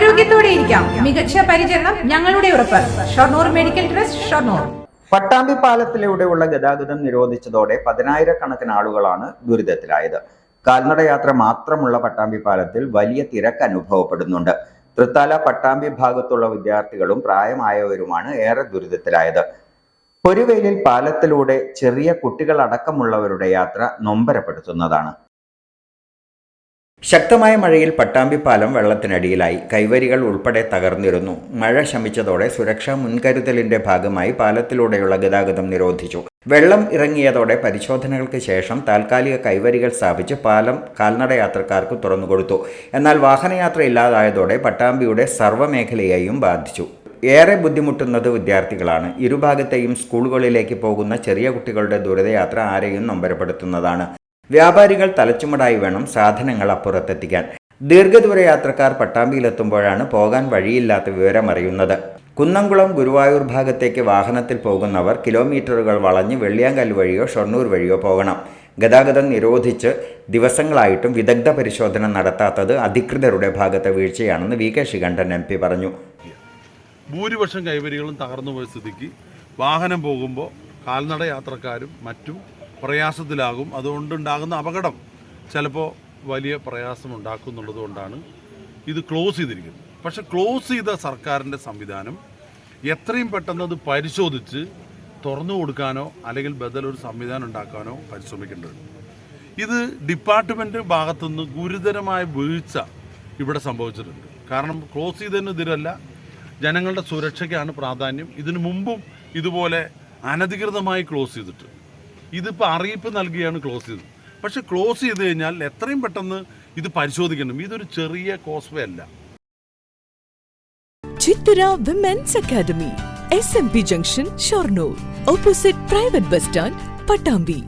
ആരോഗ്യത്തോടെ ഇരിക്കാം മികച്ച പരിചരണം ഞങ്ങളുടെ ഉറപ്പ്. Shoranur medical trust Shoranur. Pattambi പാലത്തിലൂടെയുള്ള ഗതാഗതം നിരോധിച്ചതോടെ പതിനായിരക്കണക്കിന് ആളുകളാണ് ദുരിതത്തിലായത്. കാൽനടയാത്ര മാത്രമുള്ള പട്ടാമ്പി പാലത്തിൽ വലിയ തിരക്ക് അനുഭവപ്പെടുന്നുണ്ട്. തൃത്താല പട്ടാമ്പി ഭാഗത്തുള്ള വിദ്യാർത്ഥികളും പ്രായമായവരുമാണ് ഏറെ ദുരിതത്തിലായത്. പൊരുവേലിൽ പാലത്തിലൂടെ ചെറിയ കുട്ടികളടക്കമുള്ളവരുടെ യാത്ര നൊമ്പരപ്പെടുത്തുന്നതാണ്. ശക്തമായ മഴയിൽ പട്ടാമ്പി പാലം വെള്ളത്തിനടിയിലായി. കൈവരികൾ ഉൾപ്പെടെ തകർന്നിരുന്നു. മഴ ശമിച്ചതോടെ സുരക്ഷാ മുൻകരുതലിന്റെ ഭാഗമായി പാലത്തിലൂടെയുള്ള ഗതാഗതം നിരോധിച്ചു. വെള്ളം ഇറങ്ങിയതോടെ പരിശോധനകൾക്ക് ശേഷം താൽക്കാലിക കൈവരികൾ സ്ഥാപിച്ച് പാലം കാൽനടയാത്രക്കാർക്ക് തുറന്നുകൊടുത്തു. എന്നാൽ വാഹനയാത്ര ഇല്ലാതായതോടെ പട്ടാമ്പിയുടെ സർവമേഖലയെയും ബാധിച്ചു. ഏറെ ബുദ്ധിമുട്ടുന്നത് വിദ്യാർത്ഥികളാണ്. ഇരുഭാഗത്തെയും സ്കൂളുകളിലേക്ക് പോകുന്ന ചെറിയ കുട്ടികളുടെ ദുരിതയാത്ര ആരെയും നൊമ്പരപ്പെടുത്തുന്നതാണ്. വ്യാപാരികൾ തലച്ചുമടായി വേണം സാധനങ്ങൾ അപ്പുറത്തെത്തിക്കാൻ. ദീർഘദൂര യാത്രക്കാർ പട്ടാമ്പിയിലെത്തുമ്പോഴാണ് പോകാൻ വഴിയില്ലാത്ത വിവരമറിയുന്നത് കുന്നംകുളം ഗുരുവായൂർ ഭാഗത്തേക്ക് വാഹനത്തിൽ പോകുന്നവർ കിലോമീറ്ററുകൾ വളഞ്ഞ് വെള്ളിയാങ്കൽ വഴിയോ ഷൊർണൂർ വഴിയോ പോകണം. ഗതാഗതം നിരോധിച്ച് ദിവസങ്ങളായിട്ടും വിദഗ്ധ പരിശോധന നടത്താത്തത് അധികൃതരുടെ ഭാഗത്തെ വീഴ്ചയാണെന്ന് V K Sreekandan M P പറഞ്ഞു. ഭൂരിപക്ഷം കൈവരികളും തകർന്നു പോയ സ്ഥിതിക്ക് വാഹനം പോകുമ്പോൾ കാൽനട യാത്രക്കാരും മറ്റും പ്രയാസത്തിലാകും. അതുകൊണ്ടുണ്ടാകുന്ന അപകടം ചിലപ്പോൾ വലിയ പ്രയാസം എന്നുള്ളതുകൊണ്ടാണ് ഇത് ക്ലോസ് ചെയ്തിരിക്കുന്നത്. പക്ഷെ ക്ലോസ് ചെയ്ത സർക്കാരിന്റെ സംവിധാനം എത്രയും പെട്ടെന്ന് അത് പരിശോധിച്ച് തുറന്നു കൊടുക്കാനോ അല്ലെങ്കിൽ ബദൽ ഒരു സംവിധാനം ഉണ്ടാക്കാനോ പരിശ്രമിക്കേണ്ടതുണ്ട് ഇത് ഡിപ്പാർട്ട്മെന്റ് ഭാഗത്തുനിന്ന് ഗുരുതരമായ വീഴ്ച ഇവിടെ സംഭവിച്ചിട്ടുണ്ട്. കാരണം ക്ലോസ് ചെയ്തതിനെതിരല്ല ജനങ്ങളുടെ സുരക്ഷയ്ക്കാണ് പ്രാധാന്യം. ഇതിനു മുമ്പും ഇതുപോലെ അനധികൃതമായി ക്ലോസ് ചെയ്തിട്ട് ഇതിപ്പോൾ അറിയിപ്പ് നൽകിയാണ് ക്ലോസ് ചെയ്തത്. പക്ഷെ ക്ലോസ് ചെയ്ത് കഴിഞ്ഞാൽ എത്രയും പെട്ടെന്ന് ഇത് പരിശോധിക്കണം ഇതൊരു ചെറിയ കോസ്വേ അല്ല. Chithara women's academy S M P junction Shoranur opposite private bus stand Pattambi